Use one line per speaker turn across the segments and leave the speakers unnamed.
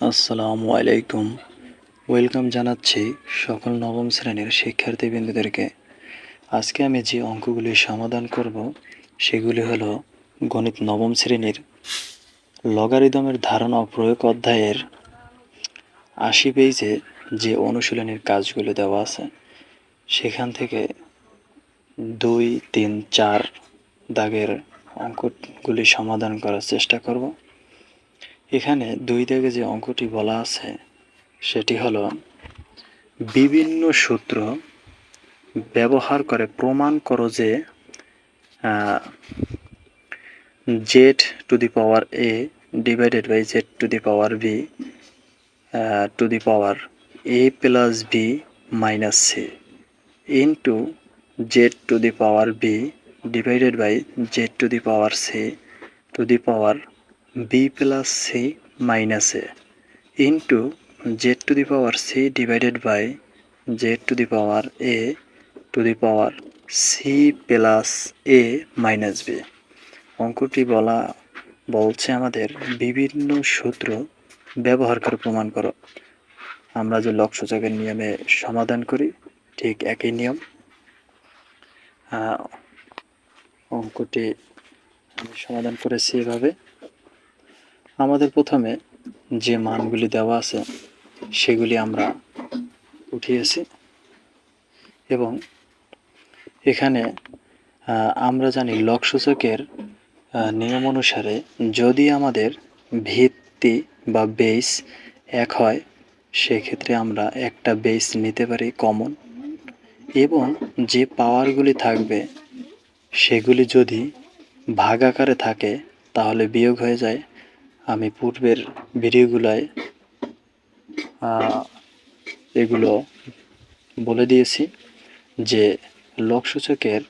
আসসালামু আলাইকুম। ওয়েলকাম জানাচ্ছি সকল নবম শ্রেণির শিক্ষার্থীবৃন্দদেরকে। আজকে আমি যে অঙ্কগুলি সমাধান করব, সেগুলি হলো গণিত নবম শ্রেণির লগারিদমের ধারণা ও প্রয়োগ অধ্যায়ের আশি পেজে যে অনুশীলনের কাজগুলো দেওয়া আছে, সেখান থেকে দুই, তিন, চার দাগের অঙ্কগুলি সমাধান করার চেষ্টা করব। এখানে দুই দাগে যে অঙ্কটি বলা আছে, সেটি হলো বিভিন্ন সূত্র ব্যবহার করে প্রমাণ করো যে Z to the power A divided by Z to the power B to the power A plus B minus C into Z to the power B divided by Z to the power C to the power B plus C minus A into Z to the power C divided by Z to the power A to the power C plus A minus B অঙ্কটি বলা, বলছে আমাদের বিভিন্ন সূত্র ব্যবহার করে প্রমাণ করো। আমরা যে লক্ষ্যচকের নিয়মে সমাধান করি, ঠিক একই নিয়ম। অঙ্কটি আমি সমাধান করেছি এভাবে। আমাদের প্রথমে যে মানগুলি দেওয়া আছে, সেগুলি আমরা উঠিয়েছি এবং এখানে আমরা জানি লকসূচকের নিয়ম অনুসারে যদি আমাদের ভিত্তি বা বেস এক হয়, সেক্ষেত্রে আমরা একটা বেস নিতে পারি কমন এবং যে পাওয়ারগুলি থাকবে, সেগুলি যদি ভাগ আকারে থাকে, তাহলে বিয়োগ হয়ে যায়। আমি পূর্বের ভিডিওগুলোয় এগুলো বলে দিয়েছি যে লোকসূচকের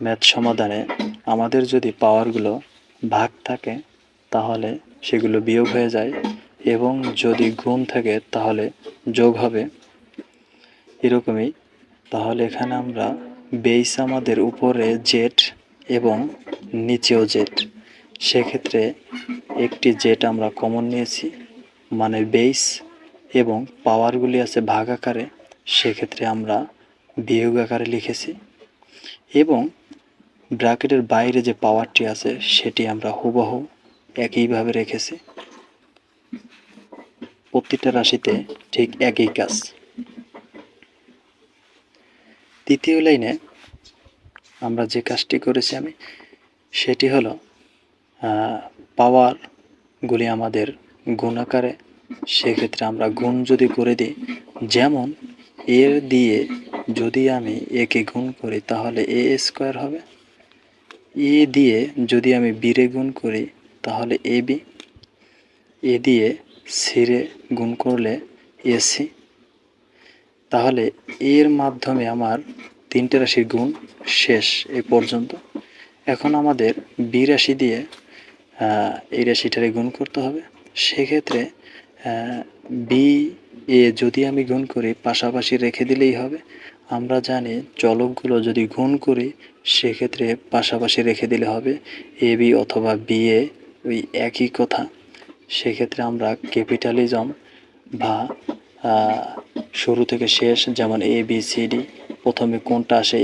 ম্যাথ সমাধানে আমাদের যদি পাওয়ারগুলো ভাগ থাকে, তাহলে সেগুলো বিয়োগ হয়ে যায় এবং যদি গুণ থাকে, তাহলে যোগ হবে। এরকমই। তাহলে এখানে আমরা বেস আমাদের উপরে জেট এবং নিচেও জেট সেক্ষেত্রে একটি জেট আমরা কমন নিয়েছি মানে বেস এবং পাওয়ারগুলি আছে ভাগ আকারে, সেক্ষেত্রে আমরা বিয়োগ আকারে লিখেছি এবং ব্র্যাকেটের বাইরে যে পাওয়ারটি আছে সেটি আমরা হুবহু একইভাবে রেখেছি। প্রতিটা রাশিতে ঠিক একই কাজ। তৃতীয় লাইনে আমরা যে কাজটি করেছি আমি, সেটি হলো পাওয়ারগুলি আমাদের গুণ আকারে, সেক্ষেত্রে আমরা গুণ যদি করে দিই, যেমন এর দিয়ে যদি আমি একে গুণ করি, তাহলে এ স্কোয়ার হবে। এ দিয়ে যদি আমি বিরে গুণ করি, তাহলে এ বি এ দিয়ে সিরে গুণ করলে এসি তাহলে এর মাধ্যমে আমার তিনটে রাশির গুণ শেষ এ পর্যন্ত। এখন আমাদের বি রাশি দিয়ে এই রাশিটারে গুণ করতে হবে। সেক্ষেত্রে বি এ যদি আমি গুণ করি, পাশাপাশি রেখে দিলেই হবে। আমরা জানি চলকগুলো যদি গুণ করি, সেক্ষেত্রে পাশাপাশি রেখে দিলে হবে এ বি অথবা বি এ ওই একই কথা। সেক্ষেত্রে আমরা ক্যাপিটালিজম বা শুরু থেকে শেষ যেমন এ বি সি ডি প্রথমে কোনটা আসে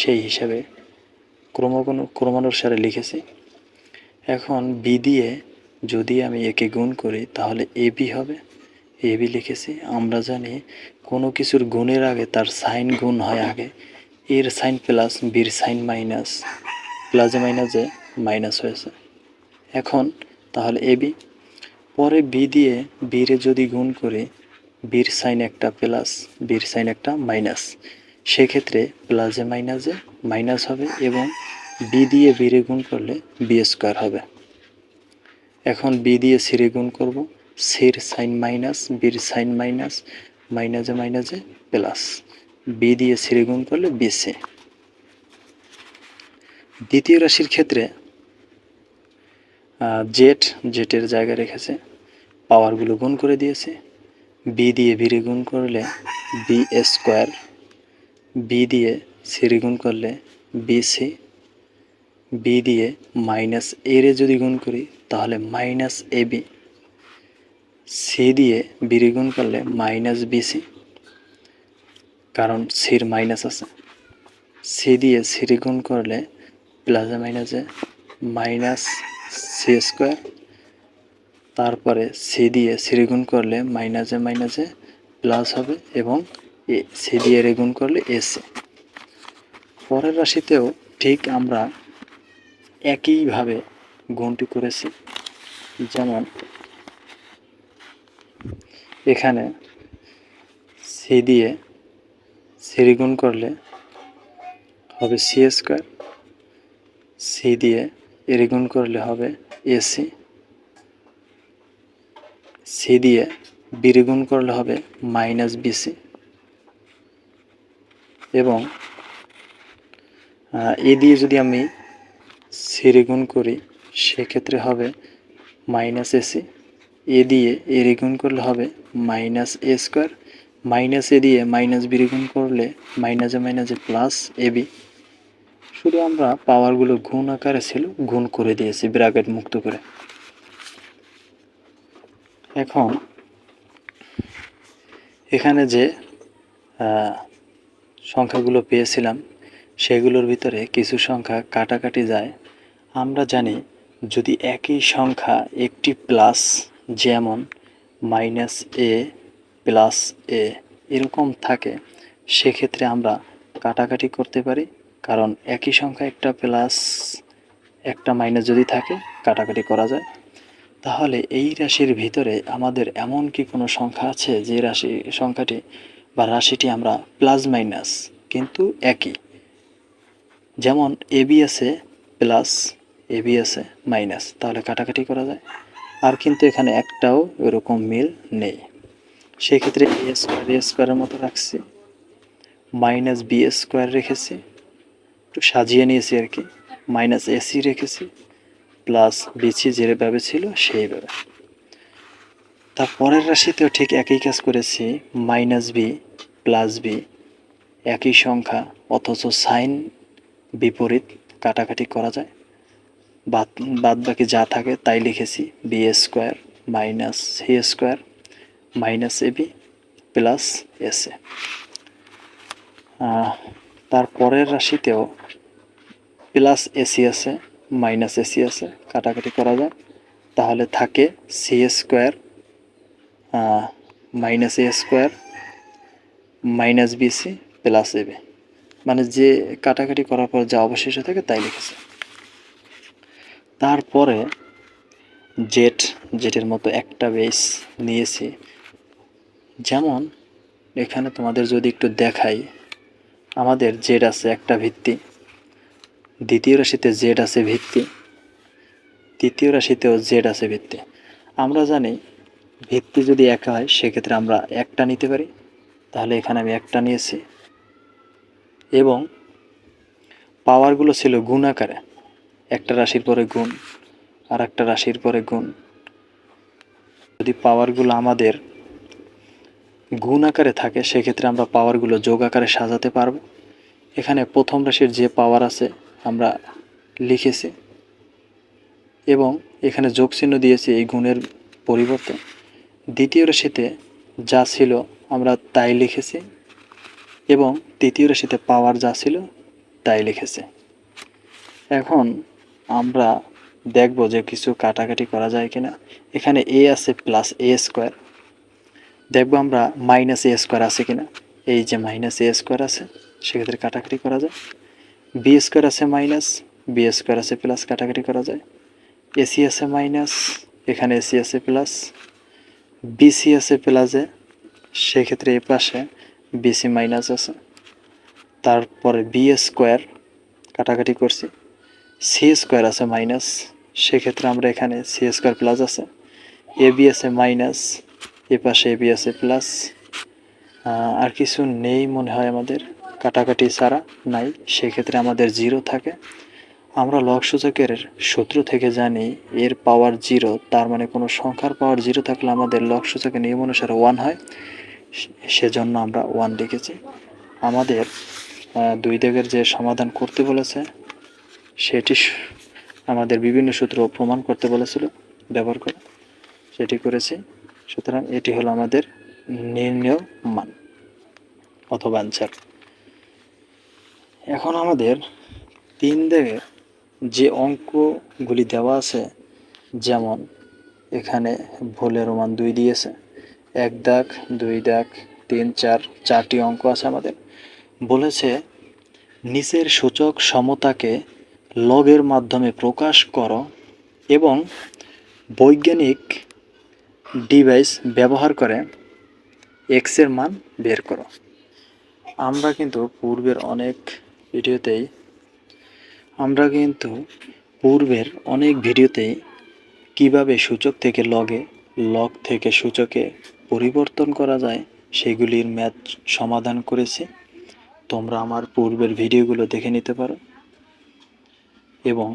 সেই হিসাবে ক্রমগুণ ক্রমানুসারে লিখেছি। এখন বি দিয়ে যদি আমি একে গুণ করি, তাহলে এ বি হবে। এ বি লিখেছি। আমরা জানি কোনো কিছুর গুণের আগে তার সাইন গুণ হয় আগে। এর সাইন প্লাস বির সাইন মাইনাস। প্লাসে মাইনাসে মাইনাস হয়েছে। এখন তাহলে এ বি পরে বি দিয়ে বিরে যদি গুণ করি বির সাইন একটা প্লাস বির সাইন একটা মাইনাস। সেক্ষেত্রে প্লাসে মাইনাসে মাইনাস হবে এবং বি দিয়ে বিরে গুণ করলে বি স্কোয়ার হবে। এখন বি দিয়ে সিরে গুণ করব। সির সাইন মাইনাস বির সাইন মাইনাস, মাইনাসে মাইনাসে প্লাস। বি দিয়ে সিরে গুণ করলে বি সি। দ্বিতীয় রাশির ক্ষেত্রে জেট জেটের জায়গা রেখেছে পাওয়ারগুলো গুণ করে দিয়েছে। বি দিয়ে বিরে গুণ করলে বি স্কোয়ার বি দিয়ে সিরে গুণ করলে বি সি বি দিয়ে মাইনাস এর যদি গুণ করি, তাহলে মাইনাস এ বি সি দিয়ে বিরি গুণ করলে মাইনাস বিসি কারণ সির মাইনাস আছে। সি দিয়ে সিরি গুণ করলে প্লাসে মাইনাসে মাইনাস সি স্কোয়ার তারপরে সি দিয়ে সিরি গুণ করলে মাইনাসে মাইনাসে প্লাস হবে এবং এ সি দিয়ে রেগুণ করলে এসে পরের রাশিতেও ঠিক আমরা একইভাবে গুণটি করেছি। যেমন, এখানে সি দিয়ে সিরি গুণ করলে হবে সি স্কোয়ার। সি দিয়ে এরি গুণ করলে হবে এসি সি। দিয়ে বিরি গুণ করলে হবে মাইনাস বিসি এবং এ দিয়ে যদি আমি সিরি গুণ করি, সেক্ষেত্রে হবে মাইনাস এসি এ দিয়ে এরি গুণ করলে হবে minus A square minus A দিয়ে মাইনাস বিরি গুণ করলে মাইনাসে মাইনাসে প্লাস এবি শুধু আমরা পাওয়ারগুলো গুণ আকারে ছিল, গুণ করে দিয়েছি ব্র্যাকেট মুক্ত করে। এখন এখানে যে সংখ্যাগুলো পেয়েছিলাম, সেগুলোর ভিতরে কিছু সংখ্যা কাটাকাটি যায়। আমরা জানি যদি একই সংখ্যা একটি প্লাস যেমন মাইনাস এ প্লাস এ এরকম থাকে, সেক্ষেত্রে আমরা কাটাকাটি করতে পারি। কারণ একই সংখ্যা একটা প্লাস একটা মাইনাস যদি থাকে, কাটাকাটি করা যায়। তাহলে এই রাশির ভিতরে আমাদের এমন কি কোনো সংখ্যা আছে যে রাশি, সংখ্যাটি বা রাশিটি আমরা প্লাস মাইনাস কিন্তু একই? যেমন এবি আছে প্লাস এবি আছে মাইনাস তাহলে কাটাকাটি করা যায়। আর কিন্তু এখানে একটাও এরকম মিল নেই। সেক্ষেত্রে এ স্কোয়ার এ স্কোয়ারের মতো রাখছি। মাইনাস বি স্কোয়ার রেখেছি। একটু সাজিয়ে নিয়েছি আর কি। মাইনাস এসি রেখেছি। প্লাস বিসি যেভাবে ছিল, সেইভাবে। তার পরের রাশিতেও ঠিক একই কাজ করেছি। মাইনাস বি প্লাস বি একই সংখ্যা, অথচ সাইন বিপরীত কাটাকাটি করা যায়। বাদ বাদ বাকি যা থাকে তাই লিখেছি। B square minus C square minus A B plus S A তার পরের রাশিতেও প্লাস এসি আছে মাইনাস এসি আছে কাটাকাটি করা যায়। তাহলে থাকে C square minus A square minus BC plus AB মানে যে কাটাকাটি করার পর যা অবশিষ্ট থাকে তাই লিখেছে। তারপরে জেট, জেটের মতো একটা বেস নিয়েছি। যেমন, এখানে তোমাদের যদি একটু দেখাই, আমাদের জেড আছে একটা ভিত্তি, দ্বিতীয় রাশিতে জেড আছে ভিত্তি, তৃতীয় রাশিতেও জেড আছে ভিত্তি। আমরা জানি ভিত্তি যদি একা হয়, সেক্ষেত্রে আমরা একটা নিতে পারি, তাহলে এখানে আমি একটা নিয়েছি। এবং পাওয়ারগুলো ছিল গুণ আকারে। একটা রাশির পরে গুণ আর একটা রাশির পরে গুণ। যদি পাওয়ারগুলো আমাদের গুণ আকারে থাকে, সেক্ষেত্রে আমরা পাওয়ারগুলো যোগ আকারে সাজাতে পারব। এখানে প্রথম রাশির যে পাওয়ার আছে, আমরা লিখেছি এবং এখানে যোগ চিহ্ন দিয়েছি এই গুণের পরিবর্তে। দ্বিতীয় রাশিতে যা ছিল, আমরা তাই লিখেছি এবং তৃতীয় রাশিতে পাওয়ার যা ছিল, তাই লিখেছে। এখন আমরা দেখব যে কিছু কাটাকাটি করা যায় কিনা। এখানে এ আছে প্লাস এ স্কোয়ার দেখব আমরা মাইনাস এ স্কোয়ার আছে কিনা। এই যে মাইনাস এ স্কোয়ার আছে, সেক্ষেত্রে কাটাকাটি করা যায়। বি স্কোয়ার আছে মাইনাস বি স্কোয়ার আছে প্লাস কাটাকাটি করা যায়। এসি আছে মাইনাস এখানে এসি আছে প্লাস বিসি আছে প্লাসে সেক্ষেত্রে এ পাশে বিসি মাইনাস আছে। তারপরে বি স্কোয়ার কাটাকাটি করছি। সি স্কোয়ার আছে মাইনাস সেক্ষেত্রে আমরা এখানে সি স্কোয়ার প্লাস আছে। এ বি আছে মাইনাস এ পাশে এ বি আছে প্লাস আর কিছু নেই মনে হয় আমাদের, কাটাকাটি ছাড়া নাই, সেক্ষেত্রে আমাদের জিরো থাকে। আমরা লগ সূচকের সূত্র থেকে জানি এর পাওয়ার জিরো তার মানে কোনো সংখ্যার পাওয়ার জিরো থাকলে আমাদের লগ সূচকের নিয়ম অনুসারে ওয়ান হয়। সেজন্য আমরা ওয়ান লিখেছি। আমাদের দুই দিকের যে সমাধান করতে বলেছে সেটি আমাদের বিভিন্ন সূত্র প্রমাণ করতে বলেছিল, ব্যবহার করে। সেটি করেছি। সুতরাং এটি হলো আমাদের নির্ণয় মান অথবা অ্যান্সার এখন আমাদের তিন দাগে যে অঙ্কগুলি দেওয়া আছে, যেমন এখানে ভুলের মান দুই দিয়েছে, এক দাগ, দুই দাগ, তিন, চার, চারটি অঙ্ক আছে আমাদের। বলেছে, নিচের সূচক সমতাকে লগের মাধ্যমে প্রকাশ করো এবং বৈজ্ঞানিক ডিভাইস ব্যবহার করে এক্সের মান বের করো। আমরা কিন্তু পূর্বের অনেক ভিডিওতেই, আমরা কিন্তু পূর্বের অনেক ভিডিওতেই কীভাবে সূচক থেকে লগে, লগ থেকে সূচকে পরিবর্তন করা যায় সেগুলির ম্যাথ সমাধান করেছি। তোমরা আমার পূর্বের ভিডিওগুলো দেখে নিতে পারো। এবং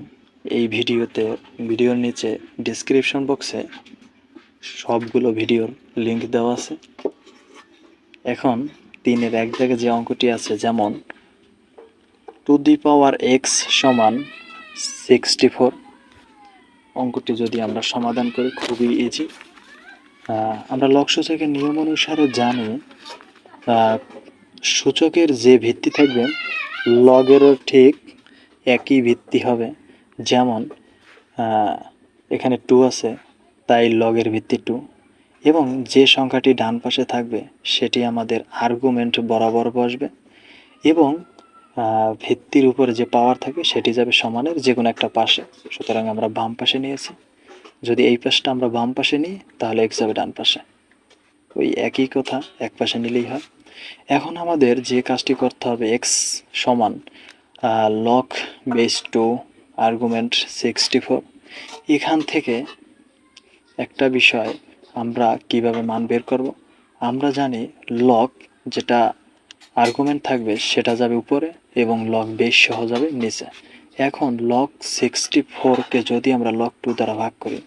এই ভিডিওতে, ভিডিওর নিচে ডিসক্রিপশন বক্সে সবগুলো ভিডিওর লিংক দেওয়া আছে। এখন তিনের এক জায়গায় যে অঙ্কটি আছে, যেমন টু দি পাওয়ার এক্স সমান সিক্সটি ফোর অঙ্কটি যদি আমরা সমাধান করি, খুবই ইজি আমরা লক সূচকের নিয়ম অনুসারে জানি সূচকের যে ভিত্তি থাকবে লগেরও ঠিক একই ভিত্তি হবে। যেমন এখানে টু আছে, তাই লগের ভিত্তি টু এবং যে সংখ্যাটি ডান পাশে থাকবে, সেটি আমাদের আর্গুমেন্ট বরাবর বসবে। এবং ভিত্তির উপরে যে পাওয়ার থাকে, সেটি যাবে সমানের যে কোনো একটা পাশে। সুতরাং আমরা বাম পাশে নিয়েছি। যদি এই পাশটা আমরা বাম পাশে নিই, তাহলে এক্স যাবে ডান পাশে। ওই একই কথা, এক পাশে নিলেই হয়। এখন আমাদের যে কাজটি করতে হবে এক্স সমান log base two argument sixty four এখান থেকে একটা বিষয় আমরা কীভাবে মান বের করব? আমরা জানি লক যেটা আর্গুমেন্ট থাকবে সেটা যাবে উপরে এবং লক বেস সহ যাবে নিচে। এখন লক সিক্সটি ফোরকে যদি আমরা লক টু দ্বারা ভাগ করি,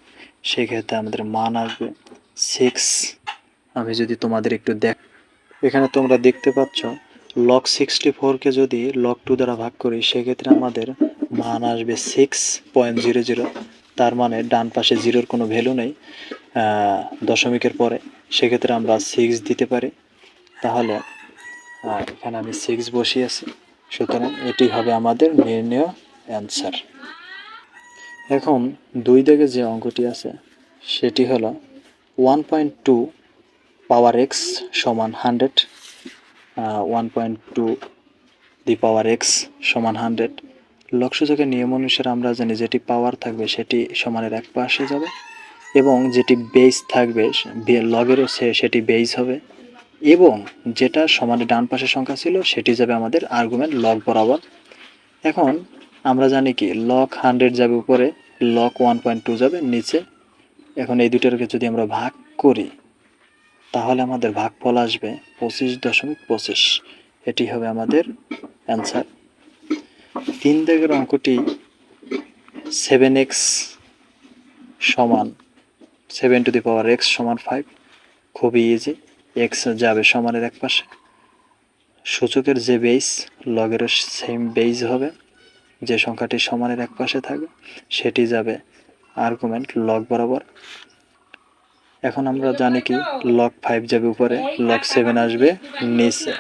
সেক্ষেত্রে আমাদের মান আসবে সিক্স আমি যদি তোমাদের একটু দেখ এখানে তোমরা দেখতে পাচ্ছ লক সিক্সটি ফোরকে যদি লক টু দ্বারা ভাগ করি, সেক্ষেত্রে আমাদের মান আসবে সিক্স পয়েন্ট জিরো জিরো তার মানে ডান পাশে জিরোর কোনো ভ্যালু নেই দশমিকের পরে। সেক্ষেত্রে আমরা সিক্স দিতে পারি। তাহলে এখানে আমি সিক্স বসিয়েছি সুতরাং এটি হবে আমাদের নির্ণয় অ্যান্সার এখন দুই দিকে যে অঙ্কটি আছে, সেটি হলো one point two power X সমান hundred one point two the power X সমান হান্ড্রেড লক্ষ্যযোগের নিয়ম অনুসারে আমরা জানি যেটি পাওয়ার থাকবে সেটি সমানের এক পাশে যাবে এবং যেটি বেস থাকবে লগেরও সেটি বেস হবে এবং যেটা সমানের ডান পাশের সংখ্যা ছিল সেটি যাবে আমাদের আর্গুমেন্ট লগ বরাবর। এখন আমরা জানি কি লক হান্ড্রেড যাবে উপরে লক ওয়ান পয়েন্ট টু যাবে নিচে। এখন এই দুটোকে যদি আমরা ভাগ করি তাহলে আমাদের ভাগফল আসবে পঁচিশ দশমিক পঁচিশ। এটি হবে আমাদের অ্যান্সার তিন দাগের অঙ্কটি সেভেন এক্স সমান seven to the power X সমান ফাইভ খুবই ইজি এক্স যাবে সমানের এক পাশে। সূচকের যে বেস লগেরও সেম বেস হবে। যে সংখ্যাটি সমানের এক পাশে থাকবে সেটি যাবে আর্গুমেন্ট লগ বরাবর। এখন আমরা জানি কি লক ফাইভ যাবে উপরে লক সেভেন আসবে নিচে।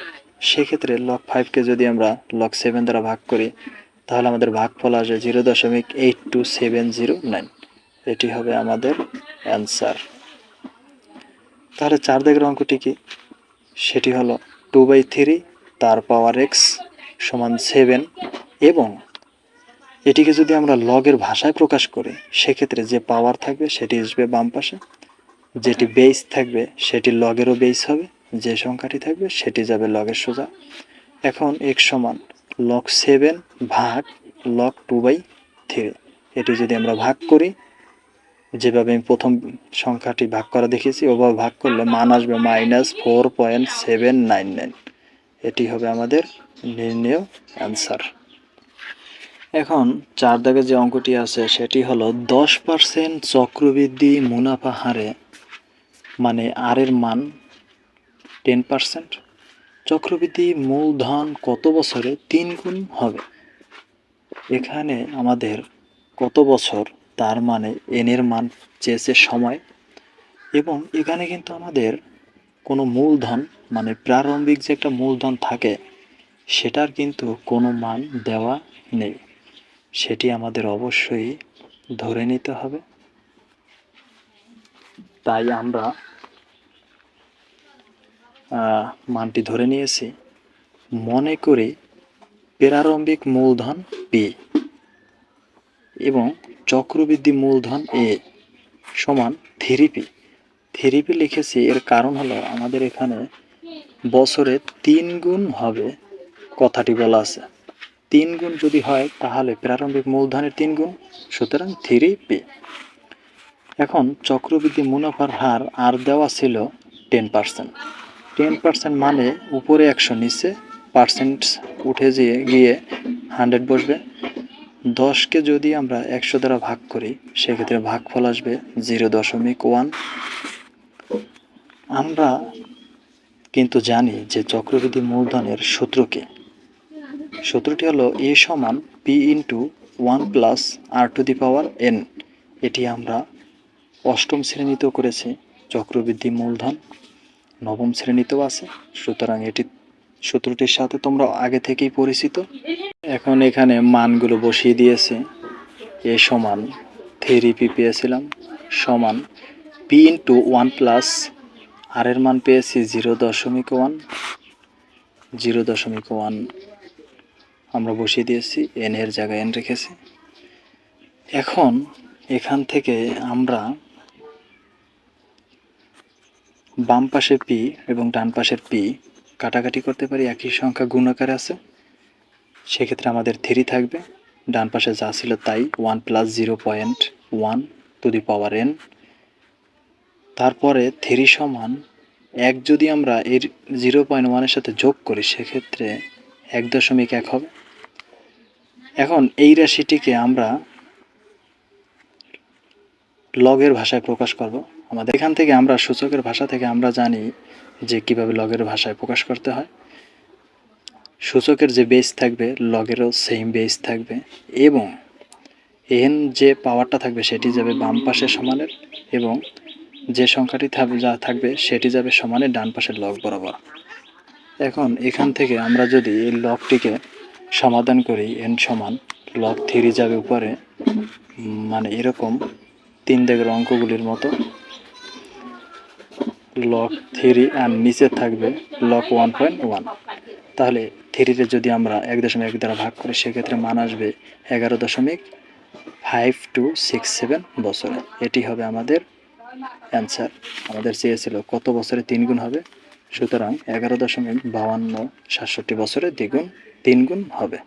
সেক্ষেত্রে লক ফাইভকে যদি আমরা লক সেভেন দ্বারা ভাগ করি, তাহলে আমাদের ভাগফল আসবে জিরো দশমিক eight two seven zero nine এটি হবে আমাদের অ্যান্সার তাহলে চার দিকের অঙ্কটি কি? সেটি হলো টু বাই থ্রি তার পাওয়ার এক্স সমান সেভেন এবং এটিকে যদি আমরা লগের ভাষায় প্রকাশ করি, সেক্ষেত্রে যে পাওয়ার থাকবে সেটি আসবে বাম পাশে। যেটি বেস থাকবে, সেটি লগেরও বেস হবে, যে সংখ্যাটি থাকবে, সেটি যাবে লগের সোজা। এখন এক সমান লক সেভেন ভাগ লক টু বাই থ্রি এটি যদি আমরা ভাগ করি, যেভাবে আমি প্রথম সংখ্যাটি ভাগ করা দেখেছি ওভাবে ভাগ করলে মান আসবে minus four point seven nine nine এটি হবে আমাদের নির্ণয় অ্যান্সার এখন চার দাগে যে অঙ্কটি আছে, সেটি হলো দশ পার্সেন্ট চক্রবৃদ্ধি মুনাফা হারে মানে আর এর মান টেন পার্সেন্ট চক্রবৃদ্ধি মূলধন কত বছরে? তিন গুণ হবে। এখানে আমাদের কত বছর? তার মানে এন এর মান চেয়েছে সময়। এবং এখানে কিন্তু আমাদের কোনো মূলধন মানে প্রারম্ভিক যে একটা মূলধন থাকে, সেটার কিন্তু কোনো মান দেওয়া নেই। সেটি আমাদের অবশ্যই ধরে নিতে হবে। তাই আমরা মানটি ধরে নিয়েছি। মনে করে প্রারম্ভিক মূলধন পি এবং চক্রবৃদ্ধি মূলধন এ সমান থ্রি পি থ্রি পি লিখেছি, এর কারণ হলো আমাদের এখানে বছরে তিন গুণ হবে কথাটি বলা আছে। তিন গুণ যদি হয়, তাহলে প্রারম্ভিক মূলধনের তিন গুণ, সুতরাং থ্রি পি এখন চক্রবৃদ্ধি মুনাফার হার আর দেওয়া ছিল টেন পার্সেন্ট টেন পার্সেন্ট মানে উপরে একশো, নিচে পার্সেন্ট উঠে যেয়ে গিয়ে হান্ড্রেড বসবে। দশকে যদি আমরা একশো দ্বারা ভাগ করি, সেক্ষেত্রে ভাগফল আসবে জিরো দশমিক ওয়ান আমরা কিন্তু জানি যে চক্রবৃদ্ধি মূলধনের সূত্রকে সূত্রটি হলো এ সমান P into one plus R to the power N এটি আমরা অষ্টম শ্রেণীতেও করেছি চক্রবৃদ্ধি মূলধন, নবম শ্রেণীতেও আছে, সুতরাং এটি সূত্রটির সাথে তোমরা আগে থেকেই পরিচিত। এখন এখানে মানগুলো বসিয়ে দিয়েছি। এ সমান থ্রি পি পেয়েছিলাম, সমান P into one plus R এর মান পেয়েছি জিরো দশমিক ওয়ান জিরো দশমিক ওয়ান আমরা বসিয়ে দিয়েছি এন এর জায়গায় এন রেখেছি। এখন এখান থেকে আমরা বাম পাশে পি এবং ডান পাশের পি কাটাকাটি করতে পারি, একই সংখ্যা গুণাকারে আছে। সেক্ষেত্রে আমাদের থ্রি থাকবে। ডান পাশে যা ছিল তাই, one plus zero point one to the power N. তারপরে থ্রি সমান এক যদি আমরা এর জিরো পয়েন্ট ওয়ানের সাথে যোগ করি, সেক্ষেত্রে এক দশমিক এক হবে। এখন এই রাশিটিকে আমরা লগের ভাষায় প্রকাশ করব। আমাদের। এখান থেকে আমরা সূচকের ভাষা থেকে আমরা জানি যে কীভাবে লগের ভাষায় প্রকাশ করতে হয়। সূচকের যে বেস থাকবে, লগেরও সেম বেস থাকবে এবং এন যে পাওয়ারটা থাকবে সেটি যাবে বাম পাশের সমানের এবং যে সংখ্যাটি যা থাকবে সেটি যাবে সমানের ডান পাশের লগ বরাবর। এখন এখান থেকে আমরা যদি এই লগটিকে সমাধান করি এন সমান লগ থ্রি যাবে উপরে মানে এরকম তিন দাগের অঙ্কগুলির মতো লক থ্রি আর নিচে থাকবে লক ওয়ান পয়েন্ট ওয়ান তাহলে থ্রিতে যদি আমরা এক দশমিক এক দ্বারা ভাগ করি, সেক্ষেত্রে মান আসবে এগারো দশমিক ফাইভ টু সিক্স সেভেন বছরে। এটি হবে আমাদের অ্যান্সার আমাদের চেয়েছিল কত বছরে তিন গুণ হবে? সুতরাং এগারো দশমিক বাউান্ন সাতষট্টি বছরে দ্বিগুণ, তিন গুণ হবে।